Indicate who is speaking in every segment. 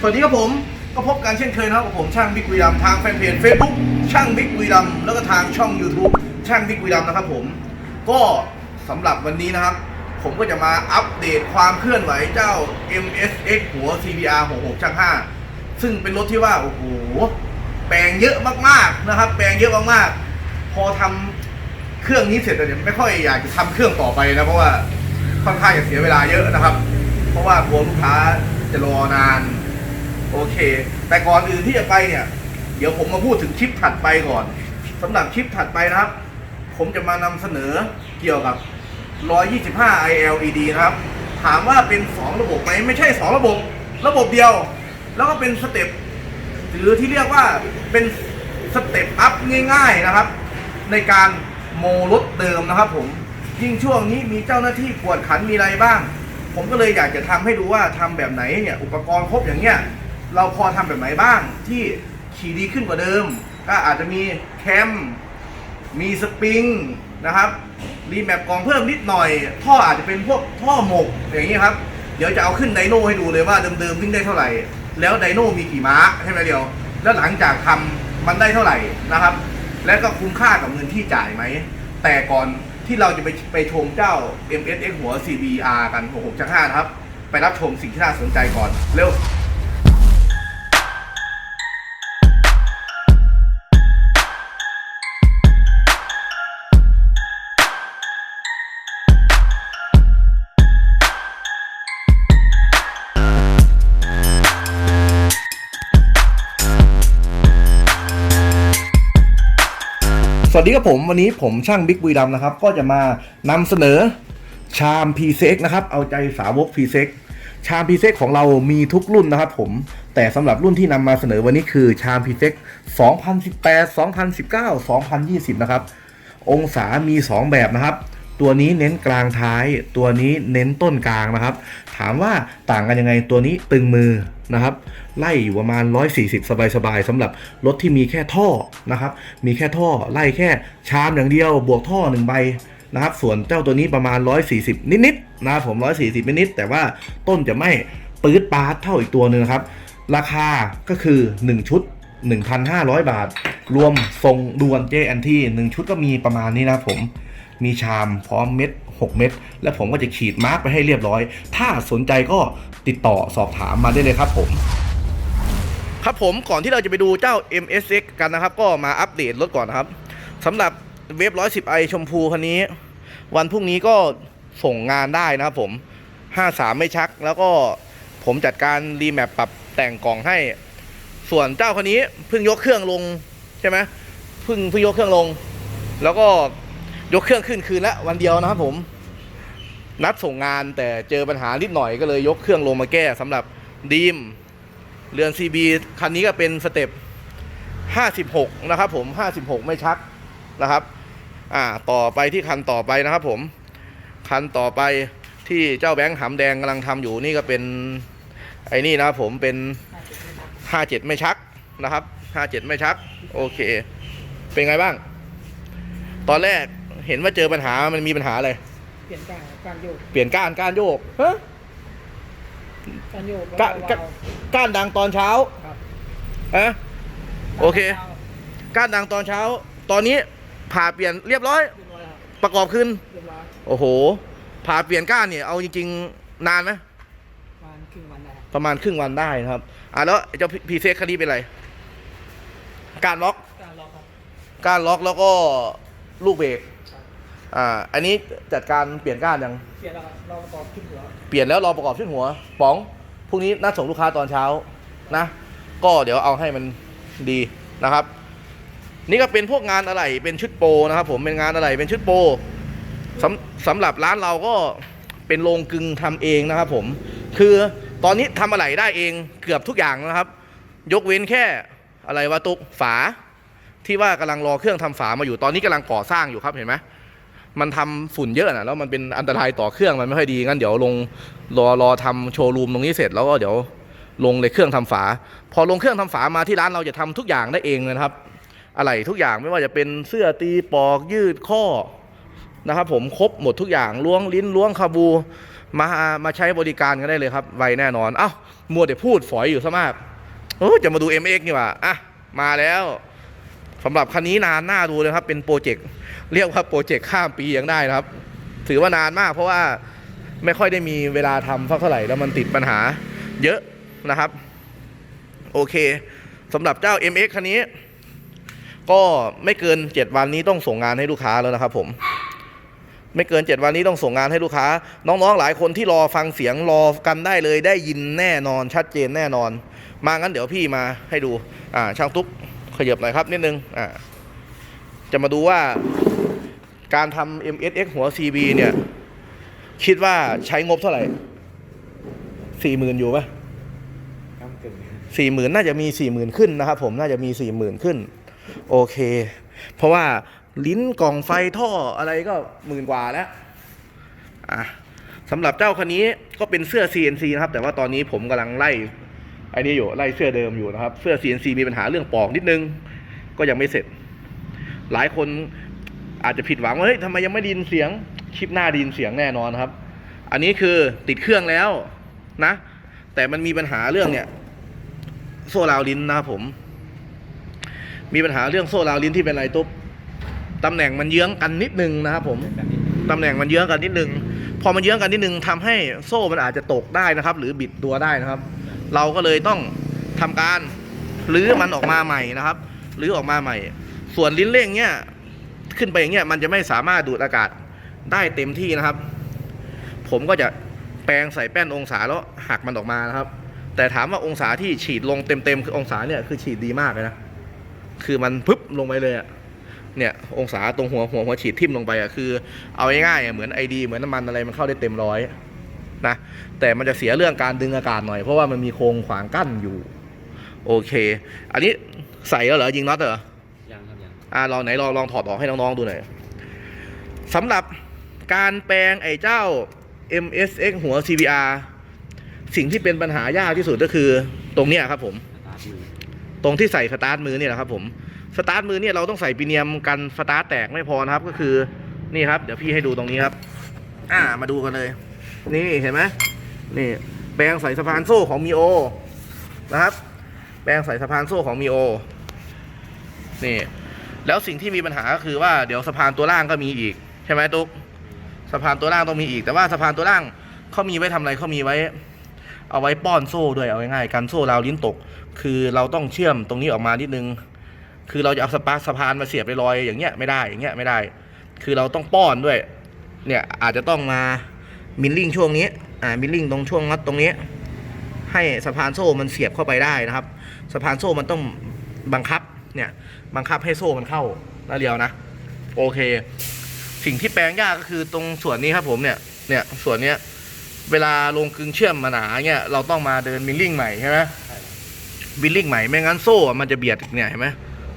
Speaker 1: สวัสดีครับผมก็พบกันเช่นเคยนะครับกับผมช่างบิ๊กวีดัมทางแฟนเพจ Facebook ช่างบิ๊กวีดัมแล้วก็ทางช่อง YouTube ช่างบิ๊กวีดัมนะครับผมก็สำหรับวันนี้นะครับ ผมก็จะมาอัปเดตความเคลื่อนไหวเจ้า MSX หัว CBR 66ช่าง5ซึ่งเป็นรถที่ว่า โอ้โห แปลงเยอะมากๆนะครับ แปลงเยอะมากๆ พอทำเครื่องนี้เสร็จแล้วเนี่ยไม่ค่อยอยากจะทำเครื่องต่อไปนะเพราะว่าค่อนข้างจะเสียเวลาเยอะนะครับ เพราะว่ากลัวลูกค้าจะรอนาน โอเค แต่ก่อนอื่นที่จะไปเนี่ย เดี๋ยวผมมาพูดถึงคลิปถัดไปก่อนสำหรับคลิปถัดไปนะครับ ผมจะมานำเสนอเกี่ยวกับ 125 ILED นะครับ ถามว่าเป็น 2 ระบบไหมไม่ใช่ 2 ระบบ ระบบเดียว แล้วก็เป็นสเต็ปหรือที่เรียกว่าเป็นสเต็ปอัพง่าย ๆนะครับ ในการโมรถเดิมนะครับผมยิ่งช่วงนี้มีเจ้าหน้าที่กวดขันมีอะไรบ้าง ผมก็เลยอยากจะทำให้ดูว่าทำแบบไหนเนี่ยอุปกรณ์ครบอย่างเงี้ย เราพอทำแบบไหนบ้างที่ขี่ดีขึ้นกว่าเดิม ก็อาจจะมีแคม มีสปริงนะครับรีแมปกองเพิ่มนิดหน่อย ท่ออาจจะเป็นพวกท่อหมกอย่างนี้ครับ เดี๋ยวจะเอาขึ้นไดโน่ให้ดูเลยว่าเดิมๆวิ่งได้เท่าไหร่ แล้วไดโน่มีกี่ม้าใช่ไหมเดียว แล้วหลังจากทำมันได้เท่าไหร่นะครับ และก็คุ้มค่ากับเงินที่จ่ายไหม แต่ก่อนที่เราจะไปไปชมเจ้า MSX หัว CBR กัน66ชัก5นะครับ ไปรับชมสิ่งที่น่าสนใจก่อนเร็ว ครับผมวันนี้ผมช่างบิ๊กวีดำนะครับ ก็จะมานำเสนอชาม p ีเซ็กนะครับ เอาใจสาวก p ีเซ็กชาม p ีเซ็กของเรามีทุกรุ่นนะครับผมแต่สำหรับรุ่นที่นำมาเสนอวันนี้คือชาม p ีเซ็ก2018 2019 2020 นะครับ องศามี 2 แบบนะครับ ตัวนี้เน้นกลางท้าย ตัวนี้เน้นต้นกลางนะครับ ถามว่าต่างกันยังไงตัวนี้ตึงมือนะครับ ไล่อยู่ประมาณ 140 สบายๆสำหรับรถที่มีแค่ท่อนะครับ มีแค่ท่อไล่แค่ชามอย่างเดียว บวกท่อหนึ่งใบนะครับ ส่วนเจ้าตัวนี้ประมาณ 140 นิดๆนะครับผม 140 นิดๆแต่ว่าต้นจะไม่ปื๊ดปาร์ตเท่าอีกตัวหนึ่งครับ ราคาก็คือ 1 ชุด 1,500 บาท รวมทรงดวน JNT 1 ชุดก็มีประมาณนี้นะผม มีชามพร้อมเม็ด 6 เม็ดและผมก็จะขีดมาร์กไปให้เรียบร้อย ถ้าสนใจก็ติดต่อสอบถามมาได้เลยครับผมครับผมก่อนที่เราจะไปดูเจ้า MSX กันนะครับ ก็มาอัปเดตรถก่อนนะครับสำหรับเวฟ 110 i ชมพูคันนี้ วันพรุ่งนี้ก็ส่งงานได้นะครับผม 53 ไม่ชัก แล้วก็ผมจัดการรีแมปปรับแต่งกล่องให้ ส่วนเจ้าคันนี้เพิ่งยกเครื่องลงใช่ไหมเพิ่งเพิ่งยกเครื่องลง แล้วก็ ยกเครื่องขึ้นคืนแล้ววันเดียวนะครับผม นัดส่งงานแต่เจอปัญหานิดหน่อยก็เลยยกเครื่องลงมาแก้สำหรับดีมเรือน CB คันนี้ก็เป็นสเต็ป56 นะครับผม 56 ไม่ชักนะครับ อ่า ต่อไปที่คันต่อไปนะครับผม คันต่อไปที่เจ้าแบงค์หำแดงกำลังทำอยู่นี่ก็เป็น ไอ้นี่นะครับผมเป็น 57 ไม่ชักนะครับ 57 ไม่ชัก โอเค เป็นไงบ้าง ตอนแรก เห็นว่าเจอปัญหามันมีปัญหาอะไร
Speaker 2: เปลี่ยนการการโยก
Speaker 1: เปลี่ยนก้านก้านโยกฮะ
Speaker 2: การโยก
Speaker 1: ก้าน
Speaker 2: แล้ว
Speaker 1: ก้านก้านดังตอนเช้า
Speaker 2: ครับ
Speaker 1: ฮะโอเค ก้านดังตอนเช้า ตอนนี้ผ่าเปลี่ยนเรียบร้อย
Speaker 2: เรียบร้อยครับ
Speaker 1: ประกอบขึ้น
Speaker 2: เรียบร้อย
Speaker 1: โอ้โห ผ่าเปลี่ยนก้านเนี่ยเอาจริง ๆ นานไหม
Speaker 2: ประมาณครึ่งวันได้ครับ
Speaker 1: ประมาณครึ่งวันได้นะครับอะแล้วไอ้เจ้าพีเซ็กคันนี้เป็นไร การล็อก
Speaker 2: การล็อกครับ
Speaker 1: การล็อกแล้วก็ลูกเบรก
Speaker 2: ครับ
Speaker 1: อ่าอันนี้จัดการเปลี่ยนก้านยัง
Speaker 2: เปลี่ยนแล้วครับเราประกอบขึ้นหัว
Speaker 1: เปลี่ยนแล้วรอประกอบชุดหัวป๋องพรุ่งนี้นัดส่งลูกค้าตอนเช้านะ ก็เดี๋ยวเอาให้มันดีนะครับ นี่ก็เป็นพวกงานอะไรเป็นชุดโปรนะครับ ผมเป็นงานอะไรเป็นชุดโปรสำสำหรับร้านเราก็เป็นโรงกึ่งทำเองนะครับ ผม คือตอนนี้ทำอะไรได้เองเกือบทุกอย่างนะครับ ยกเว้นแค่อะไรวะตุกฝา ที่ว่ากำลังรอเครื่องทำฝามาอยู่ตอนนี้กำลังก่อสร้างอยู่ครับเห็นไหม มันทำฝุ่นเยอะนะแล้วมันเป็นอันตรายต่อเครื่องมันไม่ค่อยดีงั้นเดี๋ยวลงรอรอทำโชว์รูมตรงนี้เสร็จแล้วก็เดี๋ยวลงเลยเครื่องทำฝา พอลงเครื่องทำฝามาที่ร้านเราจะทำทุกอย่างได้เองนะครับ อะไรทุกอย่างไม่ว่าจะเป็นเสื้อตีปอกยืดข้อนะครับ ผมครบหมดทุกอย่างล้วงลิ้นล้วงคาบูมามาใช้บริการกันได้เลยครับ ไวแน่นอน เอ้ามัวแต่พูดฝอยอยู่ซะมากเออจะมาดู MX นี่ว่าอะมาแล้ว สำหรับคันนี้นานหน่าดูเลยครับ เป็นโปรเจกต์เรียกว่าโปรเจกต์ข้ามปียังได้นะครับ ถือว่านานมากเพราะว่าไม่ค่อยได้มีเวลาทำสักเท่าไหร่แล้วมันติดปัญหาเยอะนะครับ โอเคสำหรับเจ้า MX คันนี้ ก็ไม่เกิน 7 วันนี้ต้องส่งงานให้ลูกค้าแล้วนะครับผมไม่เกิน 7 วันนี้ต้องส่งงานให้ลูกค้า น้องๆ หลายคนที่รอฟังเสียงรอกันได้เลยได้ยินแน่นอนชัดเจนแน่นอน มางั้นเดี๋ยวพี่มาให้ดูอ่าช่างตุ๊ก ขยับหน่อยครับนิดนึงอ่าจะมาดูว่าการทำ MSX หัว CB เนี่ย คิดว่าใช้งบเท่าไหร่สี่หมื่นอยู่ปะสี่หมื่นน่าจะมีสี่หมื่นขึ้นนะครับผมน่าจะมีสี่หมื่นขึ้น โอเค เพราะว่าลิ้นกล่องไฟท่ออะไรก็หมื่นกว่าแล้วอะสำหรับเจ้าคันนี้ก็เป็นเสื้อ CNC นะครับ แต่ว่าตอนนี้ผมกำลังไล่ ไอ้นี่อยู่ไล่เสื้อเดิมอยู่นะครับ เสื้อ CNC มีปัญหาเรื่องปอกนิดนึง ก็ยังไม่เสร็จ หลายคนอาจจะผิดหวังว่าเฮ้ยทำไมยังไม่ดินเสียงคลิปหน้าดินเสียงแน่นอนครับ อันนี้คือติดเครื่องแล้วนะ แต่มันมีปัญหาเรื่องเนี่ย โซ่ราวลิ้นนะครับผม มีปัญหาเรื่องโซ่ราวลิ้นที่เป็นไรตุ๊บตำแหน่งมันเยื้องกันนิดนึงนะครับผมตำแหน่งมันเยื้องกันนิดนึง พอมันเยื้องกันนิดนึงทำให้โซ่มันอาจจะตกได้นะครับ หรือบิดตัวได้นะครับ เราก็เลยต้องทำการรื้อมันออกมาใหม่นะครับรื้อออกมาใหม่ ส่วนลิ้นเร่งเนี่ยขึ้นไปอย่างเงี้ยมันจะไม่สามารถดูดอากาศได้เต็มที่นะครับ ผมก็จะแปรงใส่แป้นองศาแล้วหักมันออกมานะครับ แต่ถามว่าองศาที่ฉีดลงเต็มๆคือองศาเนี่ยคือฉีดดีมากเลยนะคือมันปึ๊บลงไปเลยอะเนี่ยองศาตรงหัวหัวหัวฉีดทิ่มลงไปอะคือ เอาง่ายๆเหมือนไอดีเหมือนน้ำมันอะไรมันเข้าได้เต็มร้อย นะแต่มันจะเสียเรื่องการดึงอากาศหน่อยเพราะว่ามันมีโครงขวางกั้นอยู่ โอเค อันนี้ใส่แล้วเหรอยิงน็อตเหรอ
Speaker 3: ยังครับยัง
Speaker 1: อ่าลองไหนลองลองถอดออกให้น้องๆดูหน่อยสำหรับการแปลงไอ้เจ้า MSX หัว CBR สิ่งที่เป็นปัญหายากที่สุดก็คือตรงเนี้ยครับผม
Speaker 3: สตาร์ทมือ
Speaker 1: ตรงที่ใส่สตาร์ทมือเนี่ยแหละครับผมสตาร์ทมือเนี่ยเราต้องใส่ปีเนียมกันสตาร์ทแตกไม่พอนะครับก็คือนี่ครับ เดี๋ยวพี่ให้ดูตรงนี้ครับ อ่ามาดูกันเลย นี่เห็นไหมนี่แปลงใส่สะพานโซ่ของมีโอนะครับ แปลงใส่สะพานโซ่ของมีโอนี่ แล้วสิ่งที่มีปัญหาก็คือว่าเดี๋ยวสะพานตัวล่างก็มีอีก ใช่ไหมตุ๊กสะพานตัวล่างต้องมีอีก แต่ว่าสะพานตัวล่างเขามีไว้ทำอะไรเขามีไว้ เอาไว้ป้อนโซ่ด้วยเอาง่ายๆกันโซ่ราวลิ้นตก คือเราต้องเชื่อมตรงนี้ออกมานิดนึง คือเราจะเอาสปาสะพานมาเสียบไปลอยอย่างเงี้ยไม่ได้อย่างเงี้ยไม่ได้ คือเราต้องป้อนด้วย เนี่ยอาจจะต้องมา มิลลิ่งช่วงนี้อ่ามิลลิ่งตรงช่วงน็อตตรงนี้ ให้สะพานโซ่มันเสียบเข้าไปได้นะครับ สะพานโซ่มันต้องบังคับเนี่ยบังคับให้โซ่มันเข้าแล้วเดียวนะ โอเค สิ่งที่แปลงยากก็คือตรงส่วนนี้ครับผมเนี่ยเนี่ยส่วนเนี้ยเวลาลงกึงเชื่อมมาหนาเนี่ยเราต้องมาเดินมิลลิ่งใหม่ใช่ไหม
Speaker 3: ใช่ครับ
Speaker 1: บิลลิ่งใหม่ไม่งั้นโซ่มันจะเบียดเนี่ยเห็นไหม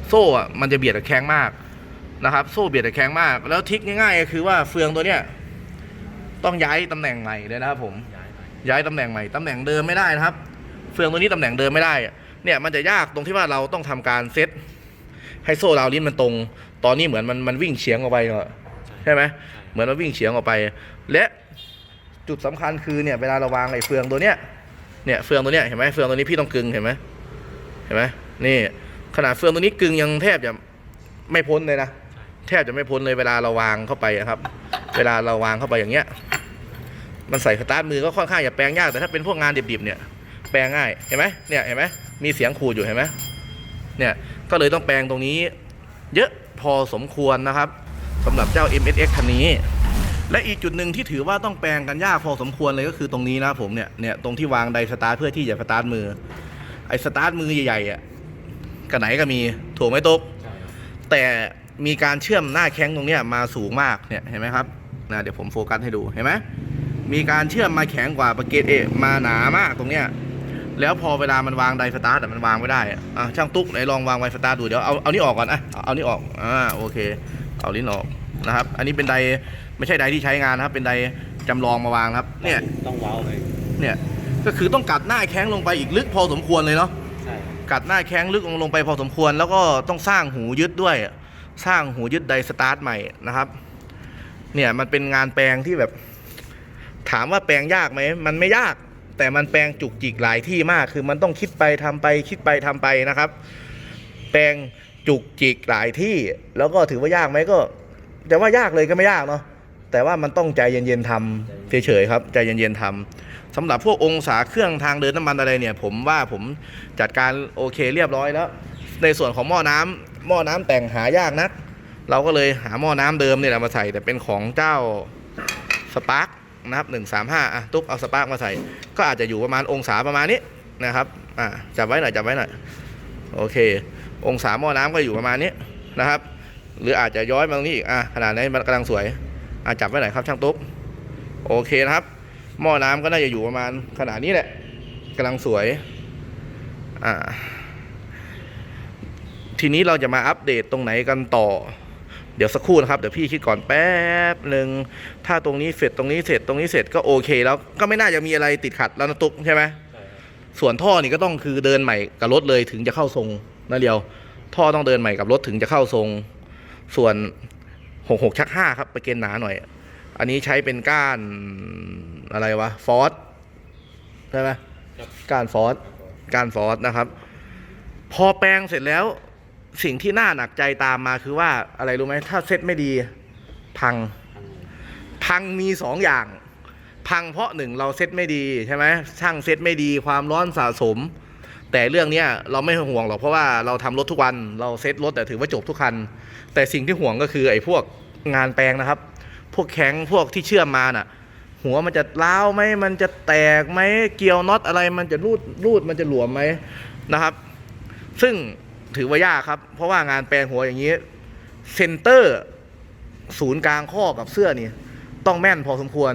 Speaker 1: โซ่อะมันจะเบียดแข้งมากนะครับ โซ่เบียดแข้งมาก แล้วทิกง่ายๆก็คือว่าเฟืองตัวเนี้ย ต้องย้ายตำแหน่งใหม่เลยนะครับผม
Speaker 3: ย้ายไป
Speaker 1: ย้ายตำแหน่งใหม่ตำแหน่งเดิมไม่ได้นะครับ เฟืองตัวนี้ตำแหน่งเดิมไม่ได้อะเนี่ยมันจะยากตรงที่ว่าเราต้องทำการเซตให้โซ่ราวลิ้นมันตรง ตอนนี้เหมือนมันมันวิ่งเฉียงออกไปเนอะใช่ไหมเหมือนมันวิ่งเฉียงออกไป และจุดสำคัญคือเนี่ยเวลาเราวางไอ้เฟืองตัวเนี้ยเนี่ยเฟืองตัวเนี้ยเห็นไหมเฟืองตัวนี้พี่ต้องกึงเห็นไหมเห็นไหมนี่ขนาดเฟืองตัวนี้กึงยังแทบจะไม่พ้นเลยนะ แทบจะไม่พ้นเลยเวลาเราวางเข้าไปครับ เวลาเราวางเข้าไปอย่างเงี้ย มันใส่สตาร์ทมือก็ค่อนข้างจะแปลงยากแต่ถ้าเป็นพวกงานดิบๆเนี่ยแปลงง่ายเห็นไหมเนี่ยเห็นไหมมีเสียงขูดอยู่เห็นไหมเนี่ยก็เลยต้องแปลงตรงนี้ เยอะพอสมควรนะครับสำหรับเจ้า MSX คันนี้ และอีกจุดหนึ่งที่ถือว่าต้องแปลงกันยากพอสมควรเลยก็คือตรงนี้นะผมเนี่ยเนี่ยตรงที่วางไดสตาร์ทเพื่อที่จะสตาร์ทมือไอ้สตาร์ทมือใหญ่ๆอะกันไหนก็มีถูกไหมตุ๊กแต่ มีการเชื่อมหน้าแข้งตรงเนี้ยมาสูงมากเนี่ยเห็นไหมครับนะเดี๋ยวผมโฟกัสให้ดูเห็นไหมมีการเชื่อมมาแข็งกว่าปากเกตเอมาหนามากตรงเนี้ยแล้วพอเวลามันวางไดสตาร์ทอะมันวางไม่ได้อะอะช่างตุ๊กไหนลองวางไวสตาร์ทดูเดี๋ยวเอาเอานี่ออกก่อนอะเอาเอานี่ออกอ่าโอเค เอาลิ้นออกนะครับ อันนี้เป็นไดไม่ใช่ไดที่ใช้งานนะครับ เป็นไดจำลองมาวางครับ เนี่ย
Speaker 3: ต้องเว้าเลย
Speaker 1: เนี่ยก็คือต้องกัดหน้าแข้งลงไปอีกลึกพอสมควรเลยเนาะ
Speaker 3: ใช่ครับ
Speaker 1: กัดหน้าแข้งลึกลงไปพอสมควร แล้วก็ต้องสร้างหูยึดด้วย สร้างหูยึดไดสตาร์ทใหม่นะครับ เนี่ยมันเป็นงานแปลงที่แบบ ถามว่าแปลงยากไหมมันไม่ยาก แต่มันแปลงจุกจิกหลายที่มาก คือมันต้องคิดไปทำไป คิดไปทำไปนะครับ แปลงจุกจิกหลายที่ แล้วก็ถือว่ายากไหมก็แต่ว่ายากเลยก็ไม่ยากเนาะแต่ว่ามันต้องใจเย็นๆทำเฉยๆครับ ใจเย็นๆทำสำหรับพวกองศาเครื่องทางเดินน้ำมันอะไรเนี่ย ผมว่าผมจัดการโอเคเรียบร้อยแล้ว ในส่วนของหม้อน้ำหม้อน้ำแต่งหายากนัก เราก็เลยหาหม้อน้ำเดิมเนี่ยแหละมาใส่แต่เป็นของเจ้าสปาร์กนะครับหนึ่งสามห้าอะตุ๊กเอาสปาร์กมาใส่ ก็อาจจะอยู่ประมาณองศาประมาณนี้นะครับอะจับไว้หน่อยจับไว้หน่อยโอเค องศาหม้อน้ำก็อยู่ประมาณนี้นะครับ หรืออาจจะย้อยมาตรงนี้อีกอะขนาดนี้มันกำลังสวยอะจับไว้หน่อยครับช่างตุ๊กโอเคนะครับ หม้อน้ำก็น่าจะอยู่ประมาณขนาดนี้แหละกำลังสวยอ่า ทีนี้เราจะมาอัปเดตตรงไหนกันต่อ เดี๋ยวสักครู่นะครับ เดี๋ยวพี่คิดก่อนแป๊บหนึ่งถ้าตรงนี้เสร็จตรงนี้เสร็จตรงนี้เสร็จก็โอเค แล้วก็ไม่น่าจะมีอะไรติดขัดแล้วนะตุ๊กใช่ไหม
Speaker 3: ใช่ครับ
Speaker 1: ส่วนท่อนี่ก็ต้องคือเดินใหม่กับรถเลยถึงจะเข้าทรงนั่นเดียว ท่อต้องเดินใหม่กับรถถึงจะเข้าทรง ส่วนหกหกชักห้าครับไปเกณฑ์หนาหน่อย อันนี้ใช้เป็นก้านอะไรวะฟอสใช่ไหม
Speaker 3: ครับ
Speaker 1: ก้านฟอสการฟอสนะครับ พอแปลงเสร็จแล้ว สิ่งที่น่าหนักใจตามมาคือว่าอะไรรู้ไหมถ้าเซ็ตไม่ดีพัง พังมีสองอย่าง พังเพราะหนึ่งเราเซ็ตไม่ดีใช่ไหมช่างเซ็ตไม่ดีความร้อนสะสม แต่เรื่องเนี้ยเราไม่ห่วงหรอกเพราะว่าเราทำรถทุกวันเราเซ็ตรถแต่ถือว่าจบทุกคัน แต่สิ่งที่ห่วงก็คือไอ้พวกงานแปลงนะครับ พวกแข็งพวกที่เชื่อมมาน่ะ หัวมันจะเล้าไหมมันจะแตกไหมเกลียวน็อตอะไรมันจะรูดรูดมันจะหลวมไหมนะครับ ซึ่ง ถือว่ายากครับ เพราะว่างานแปลงหัวอย่างนี้เซนเตอร์ ศูนย์กลางข้อกับเสื้อนี่ ต้องแม่นพอสมควร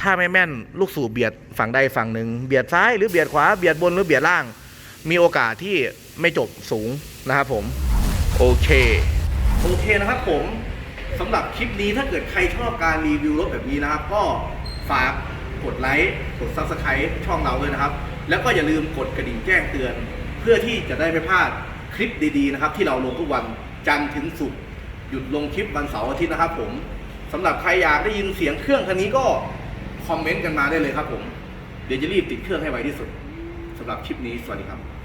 Speaker 1: ถ้าไม่แม่นลูกสูบเบียดฝั่งใดฝั่งหนึ่งเบียดซ้ายหรือเบียดขวาเบียดบนหรือเบียดล่าง มีโอกาสที่ไม่จบสูงนะครับผมโอเคโอเคนะครับผมสำหรับคลิปนี้ถ้าเกิดใครชอบการรีวิวรถแบบนี้นะครับ ก็ฝากกดไลค์กด Subscribe ช่องเราด้วยนะครับ แล้วก็อย่าลืมกดกระดิ่งแจ้งเตือน เพื่อที่จะได้ไม่พลาด คลิปดีๆนะครับ ที่เราลงทุกวันจันทร์ถึงศุกร์หยุดลงคลิปวันเสาร์อาทิตย์นะครับ ผมสำหรับใครอยากได้ยินเสียงเครื่องคันนี้ก็คอมเมนต์กันมาได้เลยครับผมเดี๋ยวจะรีบติดเครื่องให้ไวที่สุดสำหรับคลิปนี้สวัสดีครับ